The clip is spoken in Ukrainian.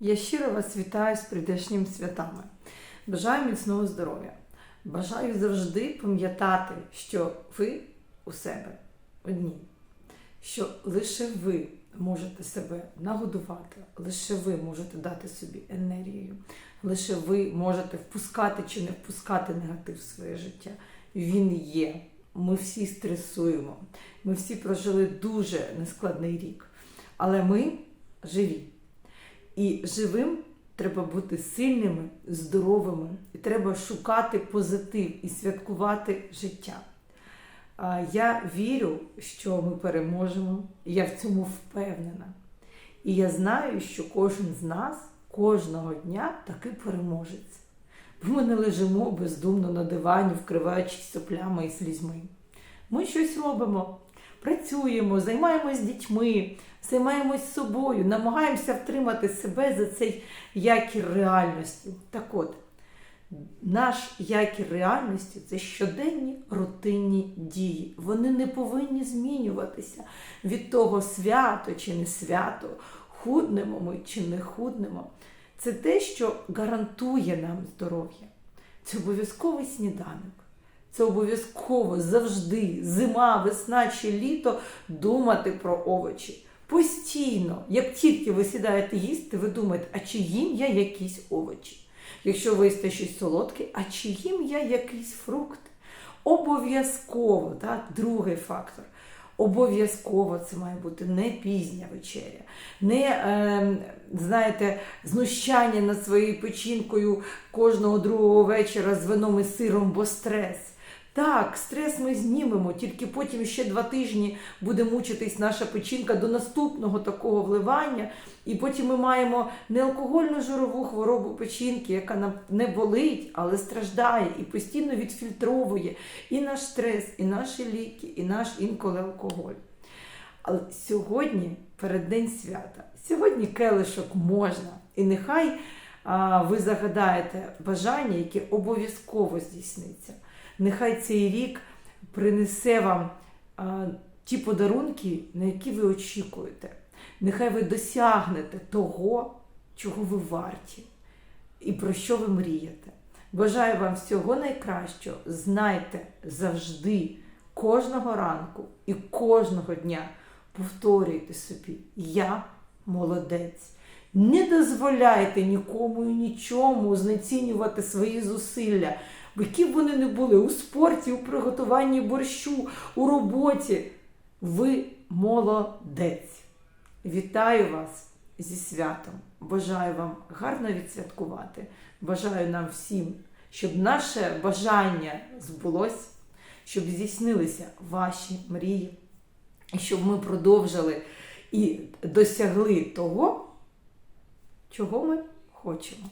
Я щиро вас вітаю з прийдешніми святами. Бажаю міцного здоров'я. Бажаю завжди пам'ятати, що ви у себе одні, що лише ви можете себе нагодувати, лише ви можете дати собі енергію, лише ви можете впускати чи не впускати негатив в своє життя. Він є. Ми всі стресуємо. Ми всі прожили дуже нескладний рік. Але ми живі. І живим треба бути сильними, здоровими, і треба шукати позитив і святкувати життя. Я вірю, що ми переможемо, і я в цьому впевнена. І я знаю, що кожен з нас кожного дня таки переможець. Бо ми не лежимо бездумно на дивані, вкриваючись соплями і слізьми. Ми щось робимо, працюємо, займаємось дітьми, займаємось собою, намагаємося втримати себе за цей якір реальності. Так от, наш якір реальності це щоденні рутинні дії. Вони не повинні змінюватися від того свято чи не свято, худнемо ми чи не худнемо. Це те, що гарантує нам здоров'я. Це обов'язковий сніданок. Це обов'язково завжди, зима, весна чи літо думати про овочі. Постійно, як тільки ви сідаєте їсти, ви думаєте, а чи їм я якісь овочі? Якщо ви їсте щось солодке, а чи їм я якийсь фрукт? Обов'язково, другий фактор. Обов'язково це має бути не пізня вечеря, не е, знаєте, знущання над своєю печінкою кожного другого вечора з вином і сиром, бо стрес. Так, стрес ми знімемо, тільки потім ще два тижні буде мучитись наша печінка до наступного такого вливання. І потім ми маємо неалкогольну жирову хворобу печінки, яка нам не болить, але страждає і постійно відфільтровує і наш стрес, і наші ліки, і наш інколи алкоголь. Але сьогодні переддень свята, сьогодні келишок можна. І нехай а, ви загадаєте бажання, яке обов'язково здійсниться. Нехай цей рік принесе вам а, ті подарунки, на які ви очікуєте. Нехай ви досягнете того, чого ви варті і про що ви мрієте. Бажаю вам всього найкращого. Знайте завжди, кожного ранку і кожного дня повторюйте собі: Я молодець. Не дозволяйте нікому і нічому знецінювати свої зусилля, які б вони не були у спорті, у приготуванні борщу, у роботі. Ви молодець. Вітаю вас зі святом. Бажаю вам гарно відсвяткувати. Бажаю нам всім, щоб наше бажання збулось, щоб здійснилися ваші мрії, і щоб ми продовжили і досягли того, чого ми хочемо.